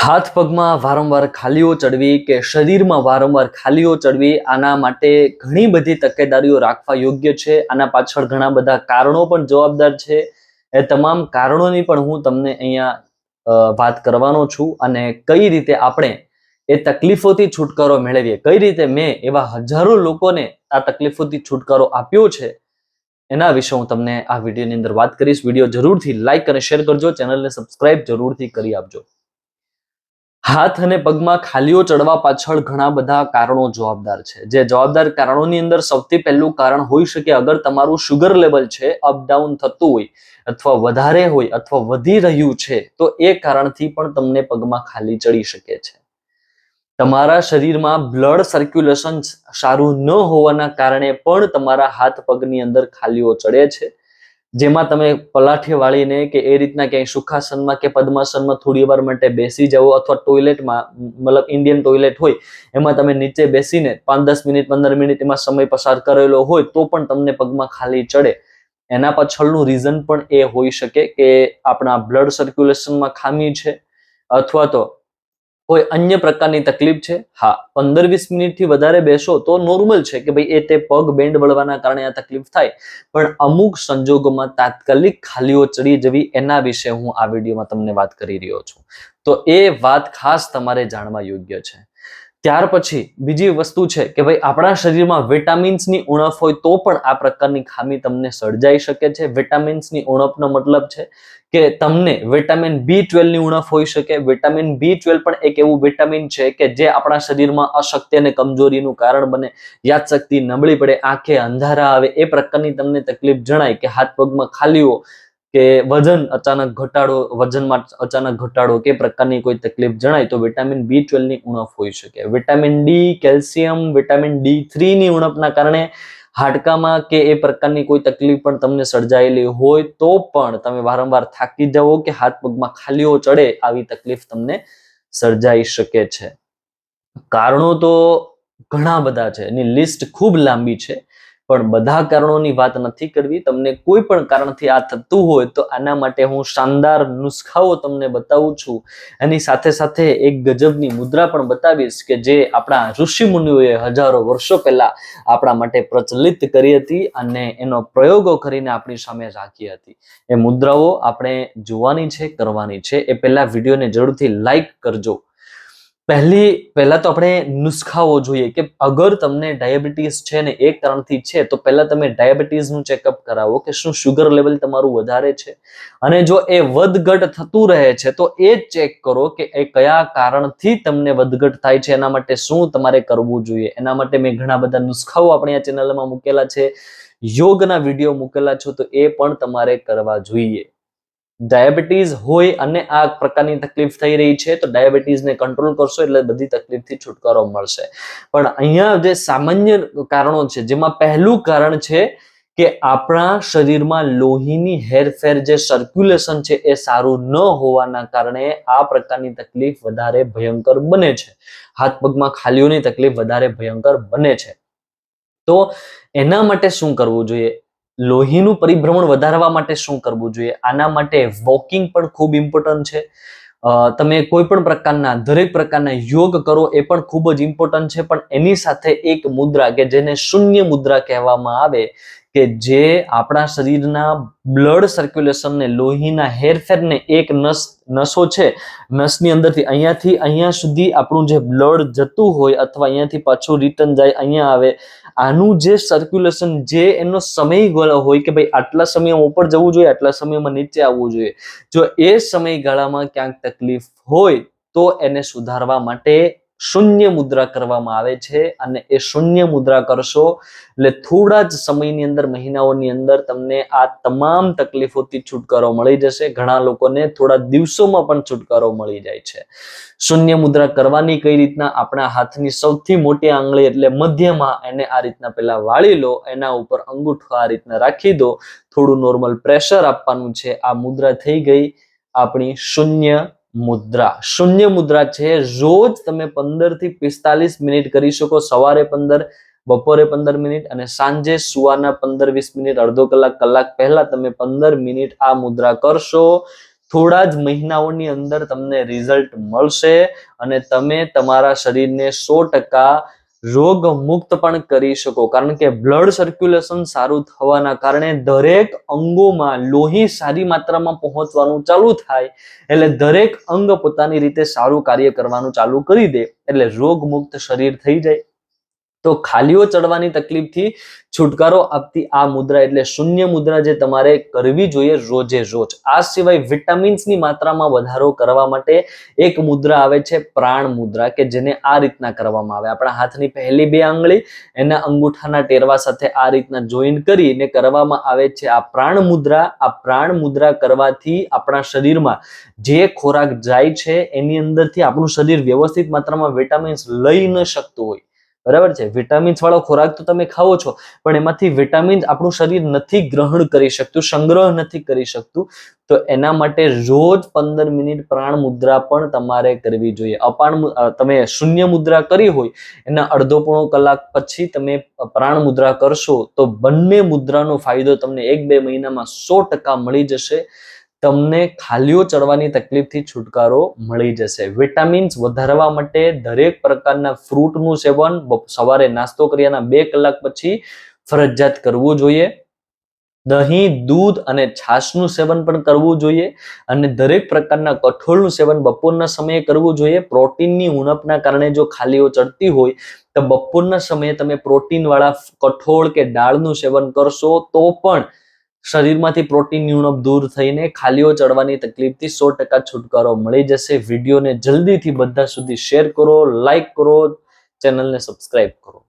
હાથ પગમાં વારંવાર ખાલીઓ ચડવી કે શરીરમાં વારંવાર ખાલીઓ ચડવી આના માટે ઘણી બધી તકેદારીઓ રાખવા યોગ્ય છે. આના પાછળ ઘણા બધા કારણો પણ જવાબદાર છે. એ તમામ કારણોની પણ હું તમને અહીંયા વાત કરવાનો છું અને કઈ રીતે આપણે એ તકલીફોથી છુટકારો મેળવીએ, કઈ રીતે મેં એવા હજારો લોકોને આ તકલીફોથી છુટકારો આપ્યો છે એના વિશે હું તમને આ વિડીયોની અંદર વાત કરીશ. વીડિયો જરૂરથી લાઇક અને શેર કરજો. ચેનલને સબસ્ક્રાઇબ જરૂરથી કરી આપજો. હાથ અને પગમાં ખાલીઓ ચડવા પાછળ ઘણા બધા કારણો જવાબદાર છે. જે જવાબદાર કારણોની અંદર સૌથી પહેલું કારણ હોઈ શકે અગર તમારું શુગર લેવલ છે અપડાઉન થતું હોય અથવા વધારે હોય અથવા વધી રહ્યું છે, તો એ કારણથી પણ તમને પગમાં ખાલી ચડી શકે છે. તમારા શરીરમાં બ્લડ સર્ક્યુલેશન સારું ન હોવાના કારણે પણ તમારા હાથ પગની અંદર ખાલીઓ ચડે છે. જેમાં તમે પલાઠી વાળીને કે એ રીતના ક્યાંય સુખાસનમાં કે પદ્માસનમાં થોડી વાર માટે બેસી જાઓ અથવા ટોયલેટમાં, મતલબ ઇન્ડિયન ટોયલેટ હોય, એમાં તમે નીચે બેસીને પાંચ દસ મિનિટ, પંદર મિનિટ એમાં સમય પસાર કરેલો હોય તો પણ તમને પગમાં ખાલી ચડે. એના પાછળનું રીઝન પણ એ હોઈ શકે કે આપણા બ્લડ સર્ક્યુલેશનમાં ખામી છે અથવા તો કોઈ અન્ય પ્રકારની તકલીફ છે? હા પંદર વીસ મિનિટથી વધારે બેસો તો નોર્મલ છે કે ભાઈ એ તે પગ બેન્ડ વળવાના કારણે આ તકલીફ થાય. પણ અમુક સંજોગોમાં તાત્કાલિક ખાલીઓ ચડી જવી એના વિશે હું આ વિડીયોમાં તમને વાત કરી રહ્યો છું. તો એ વાત ખાસ તમારે જાણવા યોગ્ય છે. ત્યાર પછી બીજી વસ્તુ છે કે ભાઈ આપણા શરીરમાં વિટામિન્સની ઉણપ હોય તો પણ આ પ્રકારની ખામી તમને સર્જાઈ શકે છે. વિટામિન્સની ઉણપનો મતલબ છે કે તમને વિટામિન બી ટ્વેલ્વની ઉણપ હોઈ શકે. વિટામિન બી ટ્વેલ્વ પણ એક એવું વિટામિન છે કે જે આપણા શરીરમાં અશક્તિ અને કમજોરીનું કારણ બને. યાદશક્તિ નબળી પડે, આંખે અંધારા આવે, એ પ્રકારની તમને તકલીફ જણાય કે હાથ પગમાં ખાલીઓ કે વજન અચાનક ઘટાડો વજનમાં અચાનક ઘટાડો કે પ્રકારની કોઈ તકલીફ જણાય તો વિટામિન બી ટ્વેલ્વની ઉણપ હોઈ શકે. Vitamin D calcium vitamin D થ્રીની ઉણપના કારણે હાડકામાં કે એ પ્રકારની કોઈ તકલીફ પણ તમને સર્જાયેલી હોય તો પણ તમે વારંવાર થાકી જાઓ કે હાથ પગમાં ખાલીઓ ચડે આવી તકલીફ તમને સર્જાઈ શકે છે. કારણો તો ઘણા બધા છે. એની લિસ્ટ ખૂબ લાંબી છે. પણ બધા કારણોની વાત નથી કરવી. તમને કોઈ પણ કારણથી આ થતું હોય તો આના માટે હું શાનદાર નુસ્ખાઓ તમને બતાવું છું. એની સાથે સાથે એક ગજબની મુદ્રા પણ બતાવીશ કે જે આપણા ઋષિ મુનિઓએ હજારો વર્ષો પહેલા આપણા માટે પ્રચલિત કરી હતી અને એનો પ્રયોગો કરીને આપણી સામે રાખી હતી. એ મુદ્રાઓ આપણે જોવાની છે, કરવાની છે. એ પહેલા વિડીયોને જરૂરથી લાઈક કરજો. પહેલી, પહેલા તો આપણે નુસ્ખાઓ જોઈએ કે અગર તમને ડાયાબિટીસ છે ને એ કારણથી છે, તો પહેલા તમે ડાયાબિટીસનું ચેકઅપ કરાવો કે શું શુગર લેવલ તમારું વધારે છે. અને જો એ વધઘટ થતું રહે છે, તો એ ચેક કરો કે એ કયા કારણથી તમને વધઘટ થાય છે, એના માટે શું તમારે કરવું જોઈએ. એના માટે મેં ઘણા બધા નુસ્ખાઓ આપણી આ ચેનલમાં મૂકેલા છે. યોગના વીડિયો મૂકેલા છો, તો એ પણ તમારે કરવા જોઈએ. ડાયાબિટીસ હોય અને આ પ્રકારની તકલીફ થઈ રહી છે, તો ડાયાબિટીસને કંટ્રોલ કરશો એટલે બધી તકલીફથી છુટકારો મળશે. પણ અહીંયા જે સામાન્ય કારણો છે, જેમાં પહેલું કારણ છે કે આપણા શરીરમાં લોહીની હેરફેર જે સર્ક્યુલેશન છે એ સારું ન હોવાના કારણે આ પ્રકારની તકલીફ વધારે ભયંકર બને છે. હાથ પગમાં ખાલીઓની તકલીફ વધારે ભયંકર બને છે. તો એના માટે શું કરવું જોઈએ? લોહીનું પરિભ્રમણ વધારવા માટે શું કરવું જોઈએ? આના માટે વોકિંગ પણ ખૂબ ઇમ્પોર્ટન્ટ છે. તમે કોઈ પણ પ્રકારના, દરેક પ્રકારના યોગ કરો એ પણ ખૂબ જ ઇમ્પોર્ટન્ટ છે. પણ એની સાથે એક મુદ્રા કે જેને શૂન્ય મુદ્રા કહેવામાં આવે કે જે આપણા શરીરના બ્લડ સર્ક્યુલેશનને લોહીના હેરફેરને એક નસ, નસો છે, નસની અંદરથી, અહીંયાથી અહીંયા સુધી આપણું જે બ્લડ જતું હોય અથવા અહીંયાથી પાછું રિટર્ન જાય, અહીંયા આવે, આનું જે સર્ક્યુલેશન જે એનો સમયગાળો હોય કે ભાઈ આટલા સમયમાં ઉપર જવું જોઈએ, આટલા સમયમાં નીચે આવવું જોઈએ, જો એ સમયગાળામાં ક્યાંક તકલીફ હોય તો એને સુધારવા માટે શૂન્ય મુદ્રા કરવામાં આવે છે અને એ શૂન્ય મુદ્રા કરશો એટલે થોડા જ સમયની અંદર, મહિનાઓની અંદર તમને આ તમામ તકલીફોથી છુટકારો મળી જશે. ઘણા લોકોને થોડા દિવસોમાં પણ છુટકારો મળી જાય છે. શૂન્ય મુદ્રા કરવાની કઈ રીતના? આપણા હાથની સૌથી મોટી આંગળી એટલે મધ્યમાં એને આ રીતના પેલા વાળી લો, એના ઉપર અંગૂઠો આ રીતના રાખી દો. થોડું નોર્મલ પ્રેશર આપવાનું છે. આ મુદ્રા થઈ ગઈ. આપણી શૂન્ય મુદ્રા. શૂન્ય મુદ્રા છે. રોજ તમે પંદરથી પિસ્તાલીસ મિનિટ કરી શકો. સવારે પંદર, બપોરે પંદર મિનિટ અને સાંજે સુવાના પંદર વીસ મિનિટ, અડધો કલાક કલાક પહેલા તમે પંદર મિનિટ આ મુદ્રા કરશો. થોડા જ મહિનાઓની અંદર તમને રિઝલ્ટ મળશે અને તમે તમારા શરીરને સો ટકા રોગ મુક્ત પણ કરી શકો. કારણ કે બ્લડ સર્ક્યુલેશન સારું થવાના કારણે દરેક અંગોમાં લોહી સારી માત્રામાં પહોંચવાનું ચાલુ થાય. એટલે દરેક અંગ પોતાની રીતે સારું કાર્ય કરવાનું ચાલુ કરી દે. એટલે રોગ મુક્ત શરીર થઈ જાય. તો ખાલીઓ ચડવાની તકલીફથી છુટકારો આપતી આ મુદ્રા એટલે શૂન્ય મુદ્રા જે તમારે કરવી જોઈએ રોજે રોજ. આ સિવાય વિટામિન્સની માત્રામાં વધારો કરવા માટે એક મુદ્રા આવે છે પ્રાણ મુદ્રા કે જેને આ રીતના કરવામાં આવે. આપણા હાથની પહેલી બે આંગળી એના અંગૂઠાના ટેરવા સાથે આ રીતના જોઈન કરીને કરવામાં આવે છે આ પ્રાણ મુદ્રા. આ પ્રાણ મુદ્રા કરવાથી આપણા શરીરમાં જે ખોરાક જાય છે એની અંદરથી આપણું શરીર વ્યવસ્થિત માત્રામાં વિટામિન્સ લઈ ન શકતું હોય. બરાબર છે? વિટામિન્સ વાળો ખોરાક તો તમે ખાવો છો, પણ એમાંથી વિટામિન્સ આપણું શરીર નથી ગ્રહણ કરી શકતું, સંગ્રહ નથી કરી શકતું. તો એના માટે રોજ પંદર મિનિટ પ્રાણ મુદ્રા પણ તમારે કરવી જોઈએ. અપાણ તમે શૂન્ય મુદ્રા કરી હોય, એના અડધો પોણો કલાક પછી તમે પ્રાણ મુદ્રા કરશો, તો બંને મુદ્રાનો ફાયદો તમને એક બે મહિનામાં સો ટકા મળી જશે. તમને ખાલીઓ ચડવાની તકલીફથી છુટકારો મળી જશે. વિટામિન્સ વધારવા માટે દરેક પ્રકારના ફ્રૂટનું સેવન સવારે નાસ્તો કર્યાના બે કલાક પછી ફરજિયાત કરવું જોઈએ. દહીં, દૂધ અને છાશનું સેવન પણ કરવું જોઈએ અને દરેક પ્રકારના કઠોળનું સેવન બપોરના સમયે કરવું જોઈએ. પ્રોટીનની ઉણપના કારણે જો ખાલીઓ ચડતી હોય તો બપોરના સમયે તમે પ્રોટીનવાળા કઠોળ કે દાળનું સેવન કરશો તો પણ શરીરમાંથી પ્રોટીનની ઉણપ દૂર થઈને ખાલીઓ ચડવાની તકલીફથી સો ટકા છુટકારો મળી જશે. વિડીયોને જલ્દીથી બધા સુધી શેર કરો, લાઈક કરો, ચેનલને સબસ્ક્રાઇબ કરો.